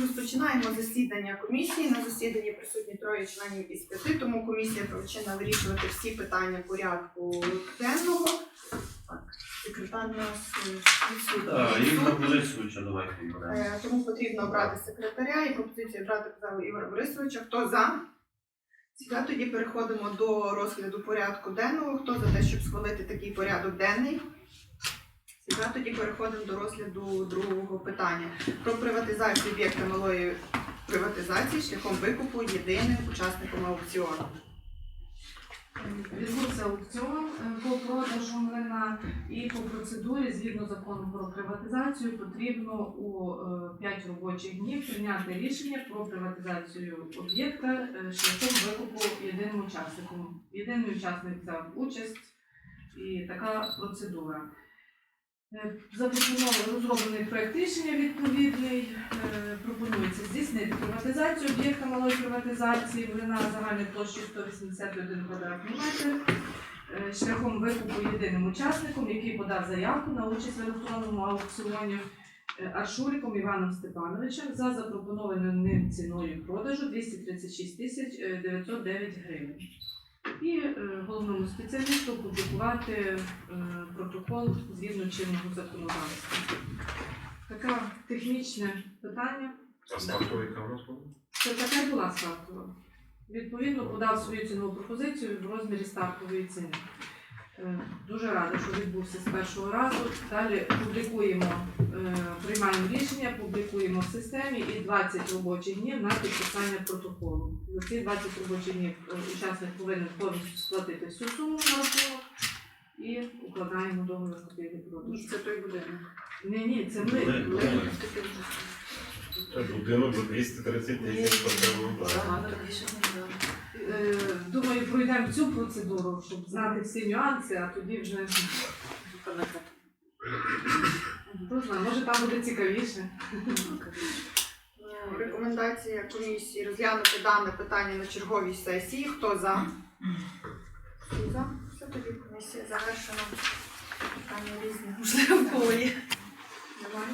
Розпочинаємо засідання комісії. На засіданні присутні троє членів із п'яти, тому комісія повинна вирішувати всі питання порядку денного. Так, секретар нас е, відсутній. Борисовича давайте. Е, Тому потрібно обрати секретаря і пропозицію обрати казав Ігоря Борисовича. Хто за? Сюди тоді переходимо до розгляду порядку денного. Хто за те, щоб схвалити такий порядок денний? Сюди тоді переходимо до розгляду другого питання про приватизацію об'єкта малої приватизації шляхом викупу єдиним учасником аукціону. Відбувся аукціон е, по продажу млина і по процедурі, згідно закону про приватизацію, потрібно у 5 робочих днів прийняти рішення про приватизацію об'єкта е, шляхом викупу єдиним учасником. Єдиний учасник взяв участь і така процедура. Е, Запропонований розроблений проект рішення відповідний. Е, Пропонується здійснити приватизацію об'єкта малої приватизації млина загальною площею 181 квадратний метр е, шляхом викупу єдиним учасником, який подав заявку на участь в електронному аукціоні Аршуриком Іваном Степановичем за запропонованою ним ціною продажу 236 тисяч е, 909 гривень. І е, головному спеціалісту опублікувати е, протокол згідно чинного законодавства. Таке технічне питання. А ставка яка в нас була? Це така й була ставкова. Відповідно, подав свою цінову пропозицію в розмірі стартової ціни. Е, Дуже рада, що відбувся з першого разу. Далі публікуємо, е, приймаємо рішення, публікуємо в системі і 20 робочих днів на підписання протоколу. За ці 20 робочих днів е, учасник повинен повністю сплатити всю суму на рахунок і укладаємо договір купівлі продажу. Це той будинок. Ні, ні, це ми. Будинок за 230 тисяч пройдемо цю процедуру, щоб знати всі нюанси, а тоді вже хто може там буде цікавіше. Е, Рекомендація комісії розглянути дане питання на черговій сесії. Хто за? Всі за? Все тоді комісія завершена. Питання різні. Можливо, в. Немає.